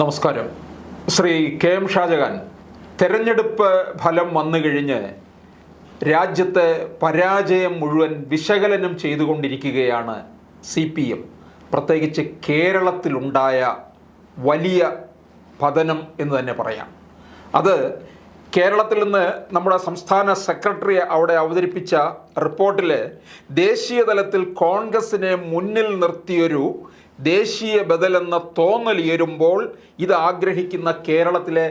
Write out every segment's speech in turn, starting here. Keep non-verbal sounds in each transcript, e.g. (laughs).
നമസ്കാരം. Shri K M Shah Jahan തെരഞ്ഞെടുപ്പ് ഫലം വന്നു കഴിഞ്ഞ് രാജ്യത്തെ പരാജയം മുഴുവൻ വിശകലനം ചെയ്തുകൊണ്ടിരിക്കുകയാണ് സി പി എം. പ്രത്യേകിച്ച് കേരളത്തിലുണ്ടായ വലിയ പതനം എന്ന് തന്നെ പറയാം. അത് കേരളത്തിൽ നിന്ന് നമ്മുടെ സംസ്ഥാന സെക്രട്ടറി അവിടെ അവതരിപ്പിച്ച റിപ്പോർട്ടിൽ ദേശീയ തലത്തിൽ കോൺഗ്രസിനെ മുന്നിൽ നിർത്തിയൊരു ദേശീയ ബദലെന്ന തോന്നൽ ഉയരുമ്പോൾ ഇത് ആഗ്രഹിക്കുന്ന കേരളത്തിലെ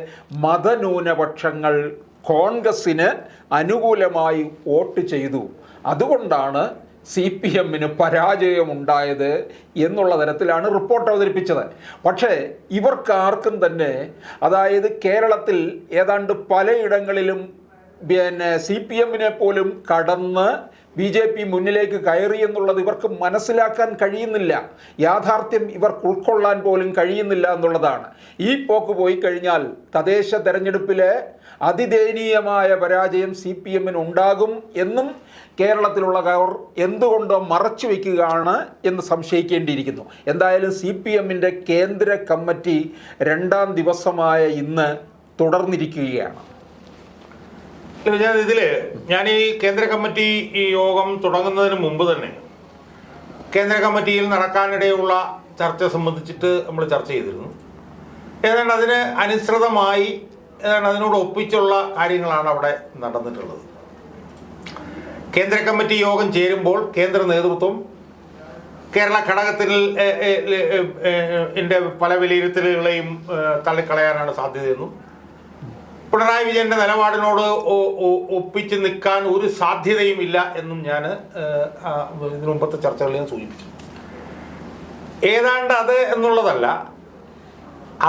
മതന്യൂനപക്ഷങ്ങൾ കോൺഗ്രസ്സിന് അനുകൂലമായി വോട്ട് ചെയ്തു. അതുകൊണ്ടാണ് സി പി എമ്മിന് പരാജയമുണ്ടായത് എന്നുള്ള തരത്തിലാണ് റിപ്പോർട്ട് അവതരിപ്പിച്ചത്. പക്ഷേ ഇവർക്കാർക്കും തന്നെ അതായത് കേരളത്തിൽ ഏതാണ്ട് പലയിടങ്ങളിലും പിന്നെ സി പി എമ്മിനെ പോലും കടന്ന് ബി ജെ പി മുന്നിലേക്ക് കയറി എന്നുള്ളത് ഇവർക്ക് മനസ്സിലാക്കാൻ കഴിയുന്നില്ല. യാഥാർത്ഥ്യം ഇവർക്ക് ഉൾക്കൊള്ളാൻ പോലും കഴിയുന്നില്ല എന്നുള്ളതാണ്. ഈ പോക്ക് പോയി കഴിഞ്ഞാൽ തദ്ദേശ തെരഞ്ഞെടുപ്പിലെ അതിദയനീയമായ പരാജയം സി പി എമ്മിന് ഉണ്ടാകും എന്നും കേരളത്തിലുള്ളവർ എന്തുകൊണ്ടോ മറച്ചു വയ്ക്കുകയാണ് എന്ന് സംശയിക്കേണ്ടിയിരിക്കുന്നു. എന്തായാലും സി പി എമ്മിന്റെ കേന്ദ്ര കമ്മിറ്റി രണ്ടാം ദിവസമായ ഇന്ന് തുടർന്നിരിക്കുകയാണ്. ഞാൻ ഇതിൽ ഞാൻ ഈ കേന്ദ്ര കമ്മിറ്റി ഈ യോഗം തുടങ്ങുന്നതിന് മുമ്പ് തന്നെ കേന്ദ്ര കമ്മിറ്റിയിൽ നടക്കാനിടയുള്ള ചർച്ച സംബന്ധിച്ചിട്ട് നമ്മൾ ചർച്ച ചെയ്തിരുന്നു. ഏതാണ്ട് അതിന് അനുസൃതമായി ഏതാണ്ട് അതിനോട് ഒപ്പിച്ചുള്ള കാര്യങ്ങളാണ് അവിടെ നടന്നിട്ടുള്ളത്. കേന്ദ്ര കമ്മിറ്റി യോഗം ചേരുമ്പോൾ കേന്ദ്ര നേതൃത്വം കേരള ഘടകത്തിൽ ന്റെ പല വിലയിരുത്തലുകളെയും തള്ളിക്കളയാനാണ് സാധ്യതയെന്നും പിണറായി വിജയന്റെ നിലപാടിനോട് ഒപ്പിച്ച് നിൽക്കാൻ ഒരു സാധ്യതയും ഇല്ല എന്നും ഞാൻ ഇതിനു മുമ്പത്തെ ചർച്ചകളിൽ സൂചിപ്പിച്ചു. ഏതാണ്ട് അത് എന്നുള്ളതല്ല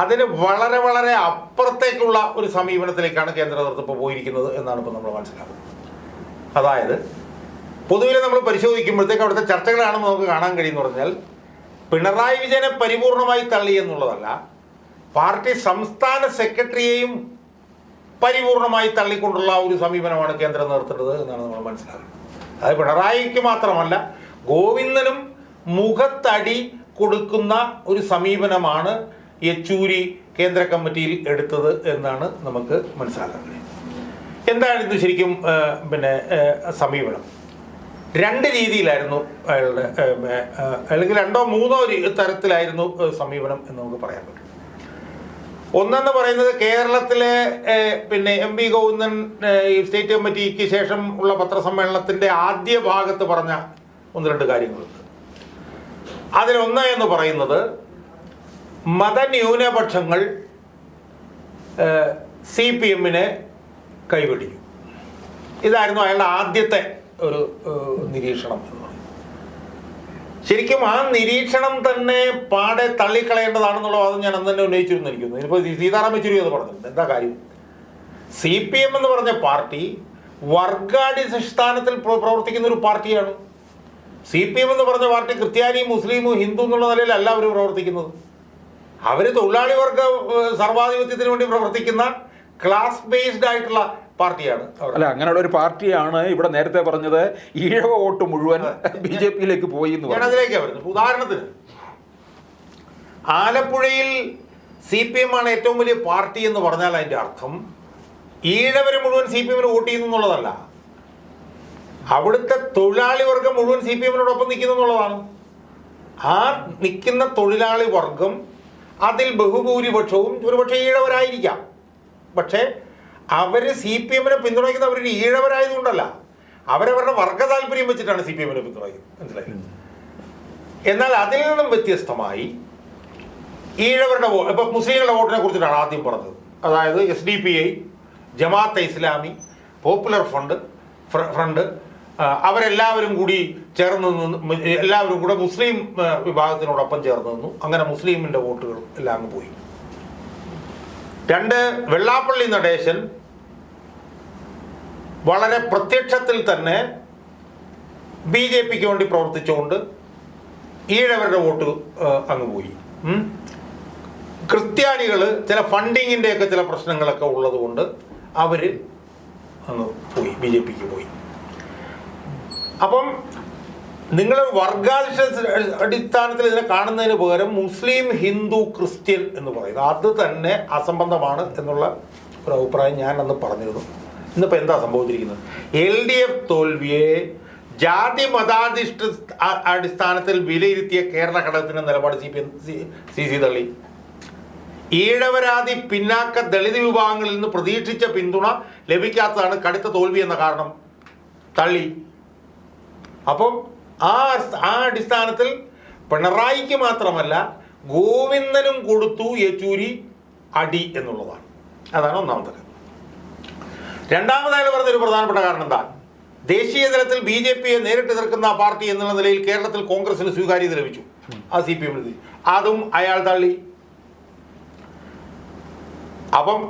അതിന് വളരെ വളരെ അപ്പുറത്തേക്കുള്ള ഒരു സമീപനത്തിലേക്കാണ് കേന്ദ്ര നേതൃത്വം പോയിരിക്കുന്നത് എന്നാണ് ഇപ്പോൾ നമ്മൾ മനസ്സിലാക്കുന്നത്. അതായത് പൊതുവിൽ നമ്മൾ പരിശോധിക്കുമ്പോഴത്തേക്ക് അവിടുത്തെ ചർച്ചകളാണെന്ന് നമുക്ക് കാണാൻ കഴിയുമെന്ന് പറഞ്ഞാൽ പിണറായി വിജയനെ പരിപൂർണമായി തള്ളി എന്നുള്ളതല്ല പാർട്ടി സംസ്ഥാന സെക്രട്ടറിയെയും പരിപൂർണമായി തള്ളിക്കൊണ്ടുള്ള ഒരു സമീപനമാണ് കേന്ദ്രം നേതൃത്വത്തിന്റെത് എന്നാണ് നമ്മൾ മനസ്സിലാക്കുന്നത്. അത് പിണറായിക്ക് മാത്രമല്ല ഗോവിന്ദനും മുഖത്തടി കൊടുക്കുന്ന ഒരു സമീപനമാണ് യെച്ചൂരി കേന്ദ്ര കമ്മിറ്റിയിൽ എടുത്തത് എന്നാണ് നമുക്ക് മനസ്സിലാക്കാൻ കഴിയും എന്താണ് ഇത് ശരിക്കും പിന്നെ സമീപനം. രണ്ട് രീതിയിലായിരുന്നു അയാളുടെ അല്ലെങ്കിൽ രണ്ടോ മൂന്നോ തരത്തിലായിരുന്നു സമീപനം എന്ന് നമുക്ക് പറയാൻ പറ്റും. ഒന്നെന്ന് പറയുന്നത് കേരളത്തിലെ പിന്നെ എം വി ഗോവിന്ദൻ സ്റ്റേറ്റ് കമ്മിറ്റിക്ക് ശേഷം ഉള്ള പത്രസമ്മേളനത്തിന്റെ ആദ്യ ഭാഗത്ത് പറഞ്ഞ ഒന്ന് രണ്ട് കാര്യങ്ങളുണ്ട് അതിലൊന്ന് എന്ന് പറയുന്നത് മതന്യൂനപക്ഷങ്ങൾ സി പി എമ്മിനെ കൈപിടിക്കും. ഇതായിരുന്നു അയാളുടെ ആദ്യത്തെ ഒരു നിരീക്ഷണം. ശരിക്കും ആ നിരീക്ഷണം തന്നെ പാടെ തള്ളിക്കളയേണ്ടതാണെന്നുള്ള വാദം ഞാൻ അന്ന് തന്നെ ഉന്നയിച്ചിരുന്നു എനിക്ക് ഇനിയിപ്പോൾ സീതാറാം യെച്ചൂരി അത് പറഞ്ഞിട്ടുണ്ട്. എന്താ കാര്യം? സി പി എം എന്ന് പറഞ്ഞ പാർട്ടി വർഗാടിസ്ഥാനത്തിൽ പ്രവർത്തിക്കുന്ന ഒരു പാർട്ടിയാണ്. സി പി എം എന്ന് പറഞ്ഞ പാർട്ടി ക്രിസ്ത്യാനിയും മുസ്ലിമും ഹിന്ദു എന്നുള്ള നിലയിലല്ല അവർ പ്രവർത്തിക്കുന്നത്. അവർ തൊഴിലാളി വർഗ സർവാധിപത്യത്തിന് വേണ്ടി പ്രവർത്തിക്കുന്ന ക്ലാസ് ബേസ്ഡ് ആയിട്ടുള്ള പാർട്ടിയാണ് അല്ല അങ്ങനെയുള്ള ഒരു പാർട്ടിയാണ് ഇവിടെ നേരത്തെ പറഞ്ഞത് ഈഴവ വോട്ട് മുഴുവൻ (laughs) ബി ജെ പിയിലേക്ക് പോയി എന്ന് ഞാൻ അതിലേക്കാണ് വരുന്നത്. ഉദാഹരണത്തിന് ആലപ്പുഴയിൽ സി പി എം ആണ് ഏറ്റവും വലിയ പാർട്ടി എന്ന് പറഞ്ഞാൽ അതിന്റെ അർത്ഥം ഈഴവര് മുഴുവൻ സി പി എമ്മിന് വോട്ട് ചെയ്യുന്നു എന്നുള്ളതല്ല. അവിടുത്തെ തൊഴിലാളി വർഗം മുഴുവൻ സി പി എമ്മിനോടൊപ്പം നിൽക്കുന്നു എന്നുള്ളതാണ്. ആ നിൽക്കുന്ന തൊഴിലാളി വർഗം അതിൽ ബഹുഭൂരിപക്ഷവും ഒരുപക്ഷെ ഈഴവരായിരിക്കാം. പക്ഷേ അവർ സി പി എമ്മിനെ പിന്തുണയ്ക്കുന്ന അവർ ഈഴവരായതുകൊണ്ടല്ല. അവരവരുടെ വർഗ താല്പര്യം വെച്ചിട്ടാണ് സി പി എമ്മിനെ പിന്തുണയ്ക്കുന്നത്. മനസ്സിലായി? എന്നാൽ അതിൽ നിന്നും വ്യത്യസ്തമായി ഈഴവരുടെ വോട്ട് ഇപ്പൊ മുസ്ലിങ്ങളുടെ വോട്ടിനെ കുറിച്ചിട്ടാണ് ആദ്യം പറഞ്ഞത്. അതായത് S D P I Jamaat Islami popular front front അവരെല്ലാവരും കൂടി ചേർന്ന് നിന്ന് എല്ലാവരും കൂടെ മുസ്ലിം വിഭാഗത്തിനോടൊപ്പം ചേർന്ന് നിന്നു. അങ്ങനെ മുസ്ലിമിന്റെ വോട്ടുകൾ എല്ലാം പോയി. രണ്ട് വെള്ളാപ്പള്ളി നടേശൻ വളരെ പ്രത്യക്ഷത്തിൽ തന്നെ ബി ജെ പിക്ക് വേണ്ടി പ്രവർത്തിച്ചുകൊണ്ട് ഈഴവരുടെ വോട്ട് അങ്ങ് പോയി. ക്രിസ്ത്യാനികൾ ചില ഫണ്ടിങ്ങിന്റെയൊക്കെ ചില പ്രശ്നങ്ങളൊക്കെ ഉള്ളതുകൊണ്ട് അവർ അങ്ങ് പോയി ബി ജെ പിക്ക് പോയി. അപ്പം നിങ്ങൾ വർഗാധിഷ്ഠ അടിസ്ഥാനത്തിൽ ഇതിനെ കാണുന്നതിന് പകരം മുസ്ലിം ഹിന്ദു ക്രിസ്ത്യൻ എന്ന് പറയുന്നത്. അത് തന്നെ അസംബന്ധമാണ് എന്നുള്ള ഒരു അഭിപ്രായം ഞാൻ അന്ന് പറഞ്ഞിരുന്നു. ഇന്നിപ്പോൾ എന്താ സംഭവിച്ചിരിക്കുന്നത്? എൽ ഡി എഫ് തോൽവിയെ ജാതി മതാധിഷ്ഠ അടിസ്ഥാനത്തിൽ വിലയിരുത്തിയ കേരള ഘടകത്തിന്റെ നിലപാട് സി പി സി സി തള്ളി. ഈഴവരാതി പിന്നാക്ക ദളിത് വിഭാഗങ്ങളിൽ നിന്ന് പ്രതീക്ഷിച്ച പിന്തുണ ലഭിക്കാത്തതാണ് കടുത്ത തോൽവി എന്ന കാരണം. തള്ളി. അപ്പം ആ ആ അടിസ്ഥാനത്തിൽ പിണറായിക്ക് മാത്രമല്ല ഗോവിന്ദനും കൊടുത്തു യെച്ചൂരി അടി എന്നുള്ളതാണ്. അതാണ് ഒന്നാമത്തെ രണ്ടാമതായി പറഞ്ഞൊരു പ്രധാനപ്പെട്ട കാരണം എന്താ? ദേശീയ തലത്തിൽ ബി ജെ പിയെ നേരിട്ട് എതിർക്കുന്ന പാർട്ടി എന്നുള്ള നിലയിൽ കേരളത്തിൽ കോൺഗ്രസിന് സ്വീകാര്യത ലഭിച്ചു. ആ സി പി എമ്മിന് അതും അയാൾ തള്ളി. അപ്പം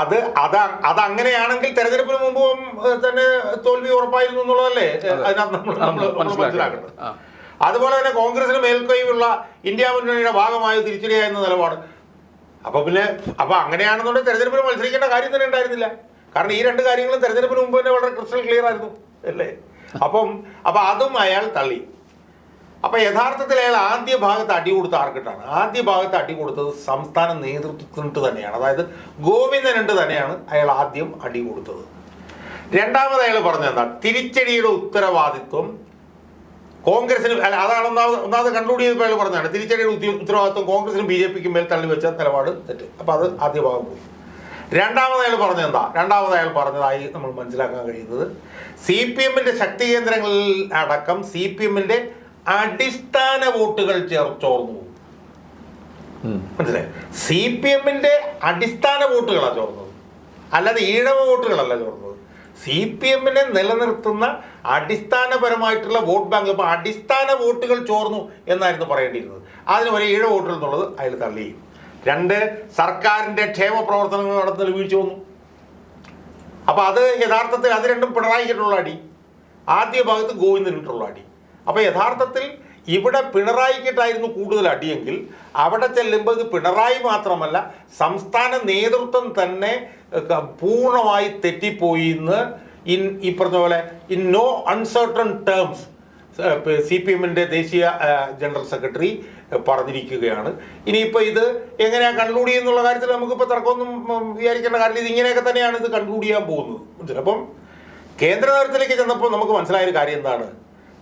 അത് അത് അത് അങ്ങനെയാണെങ്കിൽ തെരഞ്ഞെടുപ്പിന് മുമ്പ് തന്നെ തോൽവി ഉറപ്പായിരുന്നു എന്നുള്ളതല്ലേ? അതിനകത്ത് നമ്മൾ നമ്മൾ മനസ്സിലാക്കേണ്ടത്. അതുപോലെ തന്നെ കോൺഗ്രസിന് മേൽക്കൈയുള്ള ഇന്ത്യ മുന്നണിയുടെ ഭാഗമായ തിരിച്ചടിയ എന്ന നിലപാട്. അപ്പൊ പിന്നെ അപ്പൊ അങ്ങനെയാണെന്നുണ്ടെങ്കിൽ തെരഞ്ഞെടുപ്പിന് മത്സരിക്കേണ്ട കാര്യം തന്നെ ഉണ്ടായിരുന്നില്ല. കാരണം ഈ രണ്ട് കാര്യങ്ങളും തെരഞ്ഞെടുപ്പിന് മുമ്പ് തന്നെ വളരെ ക്രിസ്റ്റൽ ക്ലിയർ ആയിരുന്നു അല്ലേ? അപ്പം അപ്പൊ അതും അയാൾ തള്ളി. അപ്പൊ യഥാർത്ഥത്തിൽ അയാൾ ആദ്യ ഭാഗത്ത് അടി കൊടുത്ത ആർക്കിട്ടാണ്. ആദ്യ ഭാഗത്ത് അടി കൊടുത്തത് സംസ്ഥാന നേതൃത്വത്തിനിട്ട് തന്നെയാണ്. അതായത് ഗോവിന്ദനുണ്ട് തന്നെയാണ് അയാൾ ആദ്യം അടി കൊടുത്തത്. രണ്ടാമത് അയാൾ പറഞ്ഞത് എന്താ തിരിച്ചടിയുടെ ഉത്തരവാദിത്വം കോൺഗ്രസിന് അല്ല അതാണ് ഒന്നാമത് ഒന്നാമത് കൺക്ലൂഡ് ചെയ്തപ്പോൾ അയാൾ പറഞ്ഞതാണ് തിരിച്ചടിയുടെ ഉത്തി- ഉത്തരവാദിത്വം കോൺഗ്രസിനും ബി ജെ പിക്കും മേൽ തള്ളി വെച്ച നിലപാട് തെറ്റ്. അപ്പൊ അത് ആദ്യ ഭാഗം പോയി. രണ്ടാമത് അയാൾ പറഞ്ഞത് എന്താ രണ്ടാമത് അയാൾ പറഞ്ഞതായി നമ്മൾ മനസ്സിലാക്കാൻ കഴിയുന്നത്. സി പി എമ്മിന്റെ ശക്തി കേന്ദ്രങ്ങളിൽ അടക്കം സി പി എമ്മിന്റെ അടിസ്ഥാന വോട്ടുകൾ ചേർ ചോർന്നു പോകും. മനസ്സിലായി? സി പി എമ്മിന്റെ അടിസ്ഥാന വോട്ടുകളാണ് ചോർന്നത്. അല്ലാതെ ഈഴവ വോട്ടുകളല്ല ചോർന്നത്. സി പി എമ്മിനെ നിലനിർത്തുന്ന അടിസ്ഥാനപരമായിട്ടുള്ള വോട്ട് ബാങ്ക് ഇപ്പോൾ അടിസ്ഥാന വോട്ടുകൾ ചോർന്നു എന്നായിരുന്നു പറയേണ്ടിയിരുന്നത്. അതിന് വരെ ഈഴ വോട്ടുകൾ എന്നുള്ളത് അയാൾ തള്ളി രണ്ട് സർക്കാരിന്റെ ക്ഷേമ പ്രവർത്തനങ്ങൾ നടത്തുന്നതിൽ വീഴ്ച വന്നു. അപ്പോൾ അത് യഥാർത്ഥത്തിൽ അത് രണ്ടും പിണറായിക്കിട്ടുള്ള അടി. ആദ്യ ഭാഗത്ത് ഗോവിന്ദനിട്ടുള്ള അടി. അപ്പോൾ യഥാർത്ഥത്തിൽ ഇവിടെ പിണറായിക്കിട്ടായിരുന്നു കൂടുതൽ അടിയെങ്കിൽ അവിടെ ചെല്ലുമ്പോൾ ഇത് പിണറായി മാത്രമല്ല സംസ്ഥാന നേതൃത്വം തന്നെ പൂർണമായി തെറ്റിപ്പോയി എന്ന് ഇൻ ഈ പറഞ്ഞ പോലെ in no uncertain terms C P എമ്മിന്റെ ദേശീയ ജനറൽ സെക്രട്ടറി പറഞ്ഞിരിക്കുകയാണ്. ഇനിയിപ്പോൾ ഇത് എങ്ങനെയാ കൺക്ലൂഡ് ചെയ്യുന്നുള്ള കാര്യത്തിൽ നമുക്കിപ്പോൾ തർക്കമൊന്നും വിചാരിക്കേണ്ട കാര്യം ഇത് ഇങ്ങനെയൊക്കെ തന്നെയാണ് ഇത് കൺക്ലൂഡ് ചെയ്യാൻ പോകുന്നത്. ചിലപ്പം കേന്ദ്ര നേതൃത്വത്തിലേക്ക് ചെന്നപ്പോൾ നമുക്ക് മനസ്സിലായൊരു കാര്യം എന്താണ്?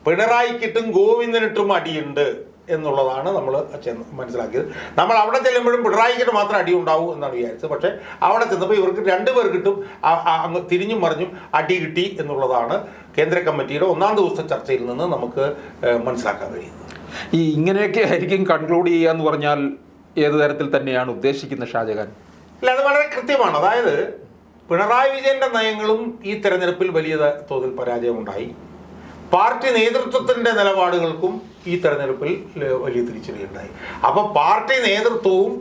പിണറായിക്കിട്ടും ഗോവിന്ദനിട്ടും അടിയുണ്ട്. എന്നുള്ളതാണ് നമ്മൾ ചെന്ന് മനസ്സിലാക്കിയത്. നമ്മൾ അവിടെ ചെല്ലുമ്പോഴും പിണറായിക്കിട്ട് മാത്രം അടി ഉണ്ടാവും എന്നാണ് വിചാരിച്ചത്. പക്ഷേ അവിടെ ചെന്നപ്പോൾ ഇവർക്ക് രണ്ട് പേർക്കിട്ടും ആ- ആ അങ്ങ് തിരിഞ്ഞും മറിഞ്ഞും അടി കിട്ടി എന്നുള്ളതാണ് കേന്ദ്ര കമ്മിറ്റിയുടെ ഒന്നാം ദിവസത്തെ ചർച്ചയിൽ നിന്ന് നമുക്ക് മനസ്സിലാക്കാൻ കഴിയുന്നത്. ഈ ഇങ്ങനെയൊക്കെ ആയിരിക്കും കൺക്ലൂഡ് ചെയ്യുക എന്ന് പറഞ്ഞാൽ ഏത് തരത്തിൽ തന്നെയാണ് ഉദ്ദേശിക്കുന്നത് ഷാജഹാൻ? അല്ല അത് വളരെ കൃത്യമാണ്. അതായത് പിണറായി വിജയന്റെ നയങ്ങളും ഈ തെരഞ്ഞെടുപ്പിൽ വലിയ തോതിൽ പരാജയമുണ്ടായി. പാർട്ടി നേതൃത്വത്തിന്റെ നിലപാടുകൾക്കും ഈ തെരഞ്ഞെടുപ്പിൽ വലിയ തിരിച്ചടിയുണ്ടായി. അപ്പൊ പാർട്ടി നേതൃത്വവും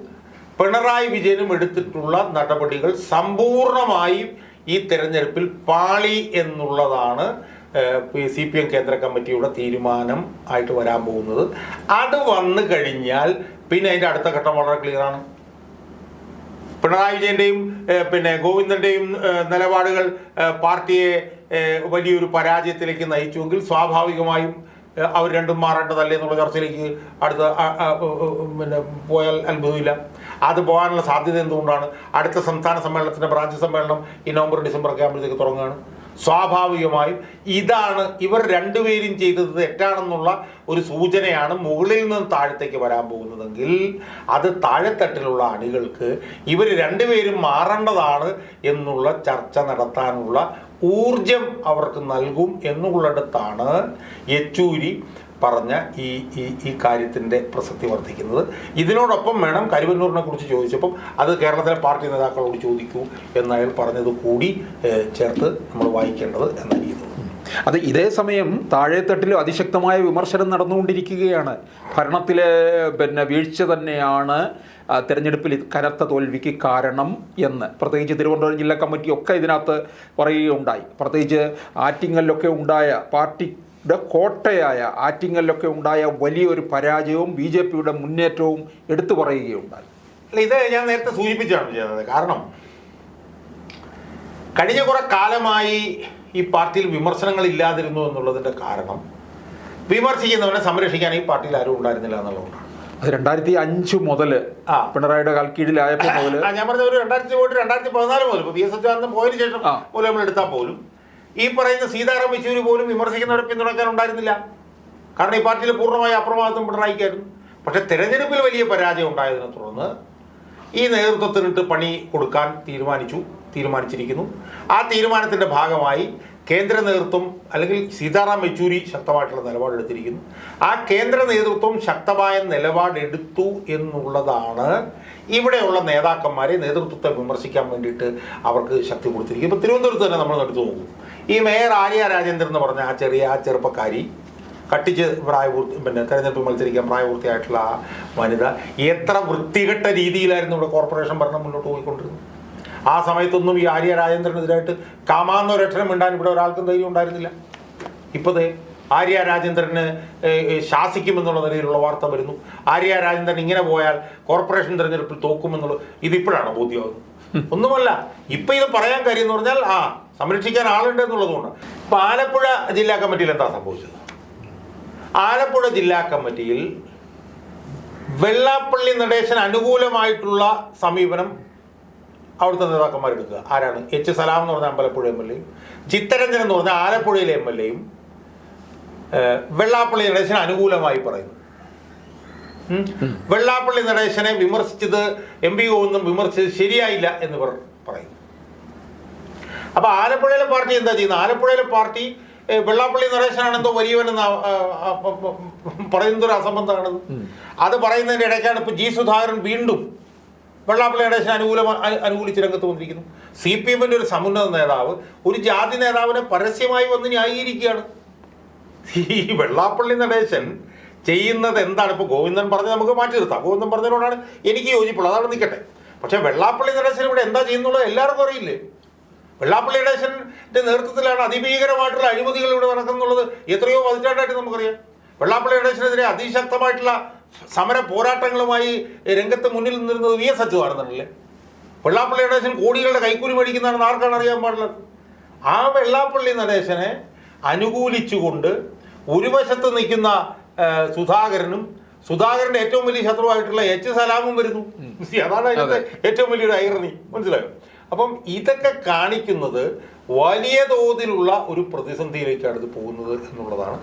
പിണറായി വിജയനും എടുത്തിട്ടുള്ള നടപടികൾ സമ്പൂർണമായും ഈ തെരഞ്ഞെടുപ്പിൽ പാളി എന്നുള്ളതാണ് സി പി എം കേന്ദ്ര കമ്മിറ്റിയുടെ തീരുമാനം ആയിട്ട് വരാൻ പോകുന്നത്. അത് വന്നു കഴിഞ്ഞാൽ പിന്നെ അതിന്റെ അടുത്ത ഘട്ടം വളരെ ക്ലിയറാണ് പിണറായി വിജയന്റെയും പിന്നെ ഗോവിന്ദന്റെയും നിലപാടുകൾ പാർട്ടിയെ വലിയൊരു പരാജയത്തിലേക്ക് നയിച്ചുവെങ്കിൽ സ്വാഭാവികമായും അവർ രണ്ടും മാറേണ്ടതല്ലേ എന്നുള്ള ചർച്ചയിലേക്ക് അടുത്ത പിന്നെ പോയാൽ അത്ഭുതമില്ല. അത് പോകാനുള്ള സാധ്യത എന്തുകൊണ്ടാണ്? അടുത്ത സംസ്ഥാന സമ്മേളനത്തിന്റെ ബ്രാഞ്ച് സമ്മേളനം ഈ നവംബർ ഡിസംബർ ഒക്കെ ആകുമ്പോഴത്തേക്ക് തുടങ്ങുകയാണ്. സ്വാഭാവികമായും ഇതാണ് ഇവർ രണ്ടുപേരും ചെയ്തത് തെറ്റാണെന്നുള്ള ഒരു സൂചനയാണ് മുകളിൽ നിന്ന് താഴത്തേക്ക് വരാൻ പോകുന്നതെങ്കിൽ അത് താഴെത്തട്ടിലുള്ള അണികൾക്ക് ഇവർ രണ്ടുപേരും മാറേണ്ടതാണ് എന്നുള്ള ചർച്ച നടത്താനുള്ള ഊർജം അവർക്ക് നൽകും എന്നുള്ളിടത്താണ് യെച്ചൂരി പറഞ്ഞ ഈ ഈ ഈ കാര്യത്തിന്റെ പ്രസക്തി വർദ്ധിക്കുന്നത്. ഇതിനോടൊപ്പം വേണം കരുവന്നൂരിനെ കുറിച്ച് ചോദിച്ചപ്പം അത് കേരളത്തിലെ പാർട്ടി നേതാക്കളോട് ചോദിക്കൂ എന്നയാൾ പറഞ്ഞത് കൂടി ചേർത്ത് നമ്മൾ വായിക്കേണ്ടത് എന്നായിരിക്കുന്നു അത് ഇതേ സമയം താഴെത്തട്ടിലും അതിശക്തമായ വിമർശനം നടന്നുകൊണ്ടിരിക്കുകയാണ്. ഭരണത്തിലെ പിന്നെ വീഴ്ച തന്നെയാണ് തിരഞ്ഞെടുപ്പിൽ കനത്ത തോൽവിക്ക് കാരണം എന്ന്. പ്രത്യേകിച്ച് തിരുവനന്തപുരം ജില്ലാ കമ്മിറ്റി ഒക്കെ ഇതിനകത്ത് പറയുകയുണ്ടായി. പ്രത്യേകിച്ച് ആറ്റിങ്ങലിലൊക്കെ ഉണ്ടായ പാർട്ടി യുടെ കോട്ടയായ ആറ്റിങ്ങലിലൊക്കെ ഉണ്ടായ വലിയൊരു പരാജയവും ബി ജെ പിയുടെ മുന്നേറ്റവും എടുത്തു പറയുകയുണ്ടായി. അല്ല ഇത് ഞാൻ നേരത്തെ സൂചിപ്പിച്ചാണ് ചെയ്യുന്നത് കാരണം കഴിഞ്ഞ കുറെ കാലമായി ഈ പാർട്ടിയിൽ വിമർശനങ്ങൾ ഇല്ലാതിരുന്നു എന്നുള്ളതിന്റെ കാരണം. വിമർശിക്കുന്നവനെ സംരക്ഷിക്കാൻ ഈ പാർട്ടിയിൽ ആരും ഉണ്ടായിരുന്നില്ല എന്നുള്ളതുകൊണ്ടാണ്. അത് രണ്ടായിരത്തി അഞ്ച് മുതൽ ആ. പിണറായിയുടെ കൽക്കീഴിലായപ്പോൾ (laughs) മുതൽ ഞാൻ പറഞ്ഞ ഒരു രണ്ടായിരത്തി പോയിട്ട് രണ്ടായിരത്തി പതിനാല് മുതൽ ഇപ്പോൾ വി എസ് അച്യുതാനന്ദൻ പോയതിനു ശേഷം പോലും നമ്മൾ എടുത്താൽ പോലും ഈ പറയുന്ന സീതാറാം യെച്ചൂരി പോലും വിമർശിക്കുന്നവരെ പിന്തുണയ്ക്കാൻ ഉണ്ടായിരുന്നില്ല. കാരണം ഈ പാർട്ടിയിൽ പൂർണമായ അപ്രമാദിത്വം പിണറായിക്കായിരുന്നു. പക്ഷേ തെരഞ്ഞെടുപ്പിൽ വലിയ പരാജയം ഉണ്ടായതിനെ തുടർന്ന് ഈ നേതൃത്വത്തിനിട്ട് പണി കൊടുക്കാൻ തീരുമാനിച്ചു തീരുമാനിച്ചിരിക്കുന്നു. ആ തീരുമാനത്തിന്റെ ഭാഗമായി കേന്ദ്ര നേതൃത്വം അല്ലെങ്കിൽ സീതാറാം യെച്ചൂരി ശക്തമായിട്ടുള്ള നിലപാടെടുത്തിരിക്കുന്നു. ആ കേന്ദ്ര നേതൃത്വം ശക്തമായ നിലപാടെടുത്തു എന്നുള്ളതാണ് ഇവിടെയുള്ള നേതാക്കന്മാരെ നേതൃത്വത്തെ വിമർശിക്കാൻ വേണ്ടിയിട്ട് അവർക്ക് ശക്തി കൊടുത്തിരിക്കും ഇപ്പോൾ തിരുവനന്തപുരത്ത് തന്നെ നമ്മൾ എടുത്തു നോക്കും. ഈ മേയർ ആര്യ രാജേന്ദ്രൻ എന്ന് പറഞ്ഞ ആ ചെറിയ ആ ചെറുപ്പക്കാരി കട്ടിച്ച് പ്രായപൂർത്തി പിന്നെ തെരഞ്ഞെടുപ്പ് മത്സരിക്കാൻ പ്രായപൂർത്തിയായിട്ടുള്ള വനിത എത്ര വൃത്തികെട്ട രീതിയിലായിരുന്നു ഇവിടെ കോർപ്പറേഷൻ ഭരണം മുന്നോട്ട് പോയിക്കൊണ്ടിരുന്നത്? ആ സമയത്തൊന്നും ഈ ആര്യ രാജേന്ദ്രനെതിരായിട്ട് കാമാന്നൊരക്ഷരം മിണ്ടാൻ ഇവിടെ ഒരാൾക്കും ധൈര്യം ഉണ്ടായിരുന്നില്ല. ഇപ്പത് ആര്യ രാജേന്ദ്രന് ശാസിക്കുമെന്നുള്ള നിലയിലുള്ള വാർത്ത വരുന്നു. ആര്യ രാജേന്ദ്രൻ ഇങ്ങനെ പോയാൽ കോർപ്പറേഷൻ തെരഞ്ഞെടുപ്പിൽ തോക്കുമെന്നുള്ള ഇതിപ്പോഴാണ് ബോധ്യമാകുന്നത്? ഒന്നുമല്ല ഇപ്പൊ ഇത് പറയാൻ കാര്യം എന്ന് പറഞ്ഞാൽ ആ സംരക്ഷിക്കാൻ ആളുണ്ട് എന്നുള്ളതുകൊണ്ട്. ഇപ്പൊ ആലപ്പുഴ ജില്ലാ കമ്മിറ്റിയിൽ എന്താ സംഭവിച്ചത്? ആലപ്പുഴ ജില്ലാ കമ്മിറ്റിയിൽ വെള്ളാപ്പള്ളി നടേശന് അനുകൂലമായിട്ടുള്ള സമീപനം അവിടുത്തെ നേതാക്കന്മാർ എടുക്കുക ആരാണ്? എച്ച് സലാം എന്ന് പറഞ്ഞ അമ്പലപ്പുഴ എം എൽ എയും ചിത്തരഞ്ജൻ എന്ന് പറഞ്ഞ ആലപ്പുഴയിലെ എം എൽ എയും വെള്ളാപ്പള്ളി നടേശന് അനുകൂലമായി പറയുന്നു. വെള്ളാപ്പള്ളി നടേശനെ വിമർശിച്ചത് എം പി ഒന്നും വിമർശിച്ചത് ശരിയായില്ല എന്ന് പറയുന്നു. അപ്പൊ ആലപ്പുഴയിലെ പാർട്ടി എന്താ ചെയ്യുന്നത്? ആലപ്പുഴയിലെ പാർട്ടി വെള്ളാപ്പള്ളി നടേശനാണ് എന്തോ വലിയവനെന്ന് പറയുന്നതൊരു അസംബന്ധമാണത്. അത് പറയുന്നതിന്റെ ഇടയ്ക്കാണ് ഇപ്പൊ ജി സുധാകരൻ വീണ്ടും വെള്ളാപ്പള്ളി നടേശന് അനുകൂല അനു- അനുകൂലിച്ച് രംഗത്ത് വന്നിരിക്കുന്നു സി പി എമ്മിന്റെ ഒരു സമുന്നത നേതാവ് ഒരു ജാതി നേതാവിനെ പരസ്യമായി വന്ന് ന്യായീകരിക്കുകയാണ്. ഈ വെള്ളാപ്പള്ളി നടേശൻ ചെയ്യുന്നത് എന്താണ്? ഇപ്പോൾ ഗോവിന്ദൻ പറഞ്ഞ് നമുക്ക് മാറ്റി നിർത്താം. ഗോവിന്ദൻ പറഞ്ഞതിനോടാണ് എനിക്ക് യോജിപ്പുള്ളത്. അതാണ് നിൽക്കട്ടെ. പക്ഷേ വെള്ളാപ്പള്ളി നടേശൻ ഇവിടെ എന്താ ചെയ്യുന്നുള്ളത് എല്ലാവർക്കും അറിയില്ലേ? വെള്ളാപ്പള്ളി നടേശന്റെ നേതൃത്വത്തിലാണ് അതിഭീകരമായിട്ടുള്ള അഴിമതികൾ ഇവിടെ നടക്കുന്നുള്ളത്. എത്രയോ പതിറ്റാണ്ടായിട്ട് നമുക്കറിയാം. വെള്ളാപ്പള്ളി നടേശനെതിരെ അതിശക്തമായിട്ടുള്ള സമര പോരാട്ടങ്ങളുമായി രംഗത്ത് മുന്നിൽ നിന്നിരുന്നത് വി എസ് അച്യുതാനന്ദനല്ലേ? വെള്ളാപ്പള്ളി നടേശൻ കോടികളുടെ കൈക്കൂലി മേടിക്കുന്നതാണെന്ന് ആർക്കാണ് അറിയാൻ പാടുള്ളത് ആ വെള്ളാപ്പള്ളി നടേശനെ അനുകൂലിച്ചുകൊണ്ട് ഒരു വശത്ത് നിൽക്കുന്ന സുധാകരനും സുധാകരന്റെ ഏറ്റവും വലിയ ശത്രുവായിട്ടുള്ള എച്ച് സലാമും വരുന്നു. അതാണ് അതിനകത്തെ ഏറ്റവും വലിയൊരു ഐറണി മനസ്സിലായോ? അപ്പം ഇതൊക്കെ കാണിക്കുന്നത് വലിയ തോതിലുള്ള ഒരു പ്രതിസന്ധിയിലേക്കാണ് ഇത് പോകുന്നത് എന്നുള്ളതാണ്.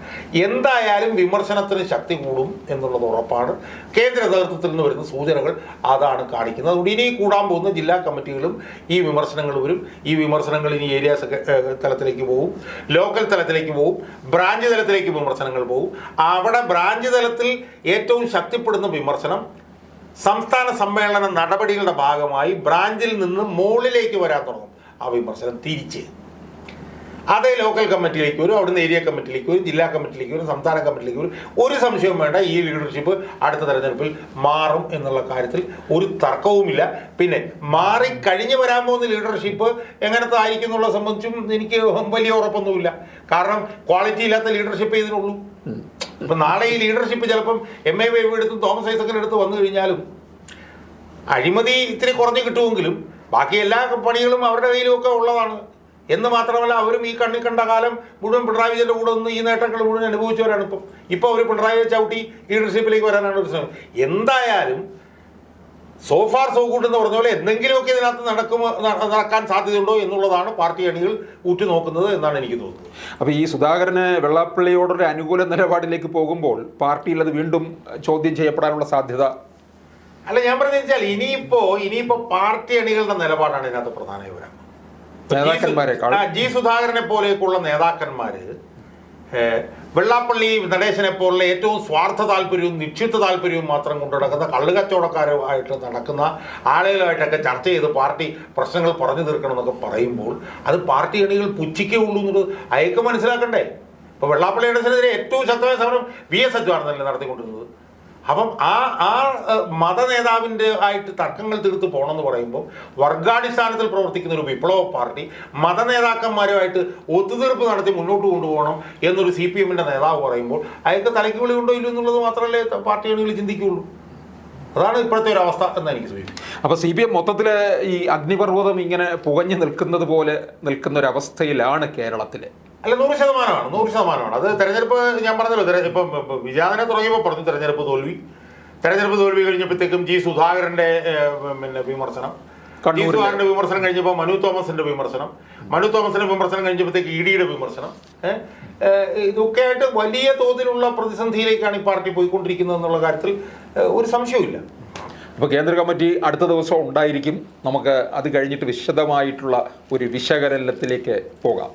എന്തായാലും വിമർശനത്തിന് ശക്തി കൂടും എന്നുള്ളത് ഉറപ്പാണ്. കേന്ദ്ര നേതൃത്വത്തിൽ നിന്ന് വരുന്ന സൂചനകൾ അതാണ് കാണിക്കുന്നത്. അതുകൊണ്ട് ഇനി കൂടാൻ പോകുന്ന ജില്ലാ കമ്മിറ്റികളും ഈ വിമർശനങ്ങൾ വരും. ഈ വിമർശനങ്ങൾ ഇനി ഏരിയ തലത്തിലേക്ക് പോകും ലോക്കൽ തലത്തിലേക്ക് പോകും ബ്രാഞ്ച് തലത്തിലേക്ക് വിമർശനങ്ങൾ പോകും അവിടെ ബ്രാഞ്ച് തലത്തിൽ ഏറ്റവും ശക്തിപ്പെടുന്ന വിമർശനം സംസ്ഥാന സമ്മേളന നടപടികളുടെ ഭാഗമായി ബ്രാഞ്ചിൽ നിന്ന് മുകളിലേക്ക് വരാൻ തുടങ്ങും. ആ വിമർശനം തിരിച്ച്. അതേ ലോക്കൽ കമ്മിറ്റിയിലേക്ക് വരും അവിടുന്ന് ഏരിയ കമ്മിറ്റിയിലേക്ക് വരും ജില്ലാ കമ്മിറ്റിയിലേക്ക് വരും സംസ്ഥാന കമ്മിറ്റിയിലേക്ക് വരും. ഒരു സംശയവും വേണ്ട ഈ ലീഡർഷിപ്പ് അടുത്ത തെരഞ്ഞെടുപ്പിൽ മാറും എന്നുള്ള കാര്യത്തിൽ ഒരു തർക്കവുമില്ല. പിന്നെ മാറി കഴിഞ്ഞു വരാൻ പോകുന്ന ലീഡർഷിപ്പ് എങ്ങനത്തെ ആയിരിക്കും എന്നുള്ളത് സംബന്ധിച്ചും എനിക്ക് വലിയ ഉറപ്പൊന്നുമില്ല. കാരണം ക്വാളിറ്റി ഇല്ലാത്ത ലീഡർഷിപ്പ് ഇതിനുള്ളൂ ഇപ്പം നാളെ ഈ ലീഡർഷിപ്പ് ചിലപ്പം എം എ ബേബി എടുത്തും തോമസ് ഐസക്കിന്റെ അടുത്ത് വന്നു കഴിഞ്ഞാലും അഴിമതി ഇത്തിരി കുറഞ്ഞു കിട്ടുമെങ്കിലും ബാക്കി എല്ലാ പണികളും അവരുടെ കയ്യിലുമൊക്കെ ഉള്ളതാണ്. എന്ന് മാത്രമല്ല അവരും ഈ കണ്ണിൽ കണ്ട കാലം മുഴുവൻ പിണറായി വിജയന്റെ കൂടെ നിന്ന് ഈ നേട്ടങ്ങൾ മുഴുവൻ അനുഭവിച്ചവരാണ് ഇപ്പം. ഇപ്പോൾ അവർ പിണറായി ചവിട്ടി ലീഡർഷിപ്പിലേക്ക് വരാനാണ് ഒരു ശ്രമം. എന്തായാലും സോ ഫാർ സോ ഗുഡ് എന്ന് പറഞ്ഞ പോലെ എന്തെങ്കിലുമൊക്കെ ഇതിനകത്ത് നടക്കുമോ നടക്കാൻ സാധ്യതയുണ്ടോ എന്നുള്ളതാണ് പാർട്ടി അണികൾ ഉറ്റുനോക്കുന്നത് എന്നാണ് എനിക്ക് തോന്നുന്നത്. അപ്പോൾ ഈ സുധാകരന് വെള്ളാപ്പള്ളിയോടൊരു അനുകൂല നിലപാടിലേക്ക് പോകുമ്പോൾ പാർട്ടിയിൽ അത് വീണ്ടും ചോദ്യം ചെയ്യപ്പെടാനുള്ള സാധ്യത? അല്ല ഞാൻ പറഞ്ഞു വെച്ചാൽ ഇനിയിപ്പോ ഇനിയിപ്പോ പാർട്ടി അണികളുടെ നിലപാടാണ് ഇതിനകത്ത് പ്രധാനമായി വരാൻ നേതാക്കന്മാരെ ജി സുധാകരനെ പോലെയൊക്കെയുള്ള നേതാക്കന്മാര് വെള്ളാപ്പള്ളി നടേശനെ പോലുള്ള ഏറ്റവും സ്വാർത്ഥ താല്പര്യവും നിക്ഷിപ്ത താല്പര്യവും മാത്രം കൊണ്ടു നടക്കുന്ന കള്ളുകച്ചവടക്കാരുമായിട്ട് നടക്കുന്ന ആളുകളുമായിട്ടൊക്കെ ചർച്ച ചെയ്ത് പാർട്ടി പ്രശ്നങ്ങൾ പറഞ്ഞു തീർക്കണം എന്നൊക്കെ പറയുമ്പോൾ അത് പാർട്ടി അണികൾ പുച്ഛിക്കേ ഉള്ളൂ എന്നുള്ളത് അയക്ക് മനസ്സിലാക്കണ്ടേ? ഇപ്പൊ വെള്ളാപ്പള്ളി നടേശനെതിരെ ഏറ്റവും ശക്തമായ സമരം വി എസ് അച്യുതാനന്ദനല്ലേ നടത്തിക്കൊണ്ടിരുന്നത്. അപ്പം ആ ആ മത നേതാവിന്റെ ആയിട്ട് തർക്കങ്ങൾ തീർത്ത് പോകണമെന്ന് പറയുമ്പോൾ വർഗാടിസ്ഥാനത്തിൽ പ്രവർത്തിക്കുന്ന ഒരു വിപ്ലവ പാർട്ടി മത നേതാക്കന്മാരുമായിട്ട് ഒത്തുതീർപ്പ് നടത്തി മുന്നോട്ട് കൊണ്ടുപോകണം എന്നൊരു സി പി എമ്മിന്റെ നേതാവ് പറയുമ്പോൾ അയാൾക്ക് തലയ്ക്ക് വിളി ഉണ്ടോ ഇല്ലെന്നുള്ളത് മാത്രമല്ലേ പാർട്ടി അണികൾ ചിന്തിക്കുകയുള്ളൂ. അതാണ് ഇപ്പോഴത്തെ ഒരു അവസ്ഥ എന്ന് എനിക്ക് സൂചിപ്പിക്കും അപ്പോൾ സി പി എം മൊത്തത്തിൽ ഈ അഗ്നിപർവതം ഇങ്ങനെ പുകഞ്ഞു നിൽക്കുന്നത് പോലെ നിൽക്കുന്ന ഒരു അവസ്ഥയിലാണ് കേരളത്തിൽ അല്ല നൂറ് ശതമാനമാണ് നൂറ് ശതമാനമാണ്. അത് തെരഞ്ഞെടുപ്പ് ഞാൻ പറഞ്ഞല്ലോ ഇപ്പം വിചാരണ തുടങ്ങിയപ്പോൾ പറഞ്ഞു തെരഞ്ഞെടുപ്പ് തോൽവി. തെരഞ്ഞെടുപ്പ് തോൽവി കഴിഞ്ഞപ്പോഴത്തേക്കും ജി സുധാകരന്റെ പിന്നെ വിമർശനം. ജി സുധാകരന്റെ വിമർശനം കഴിഞ്ഞപ്പോൾ മനു തോമസിന്റെ വിമർശനം. മനു തോമസിന്റെ വിമർശനം കഴിഞ്ഞപ്പോഴത്തേക്ക് ഇ ഡിയുടെ വിമർശനം. ഇതൊക്കെ ആയിട്ട് വലിയ തോതിലുള്ള പ്രതിസന്ധിയിലേക്കാണ് ഈ പാർട്ടി പോയിക്കൊണ്ടിരിക്കുന്നത് എന്നുള്ള കാര്യത്തിൽ ഒരു സംശയവുമില്ല. അപ്പോൾ കേന്ദ്ര കമ്മിറ്റി അടുത്ത ദിവസം ഉണ്ടായിരിക്കും. നമുക്ക് അത് കഴിഞ്ഞിട്ട് വിശദമായിട്ടുള്ള ഒരു വിശകലനത്തിലേക്ക് പോകാം.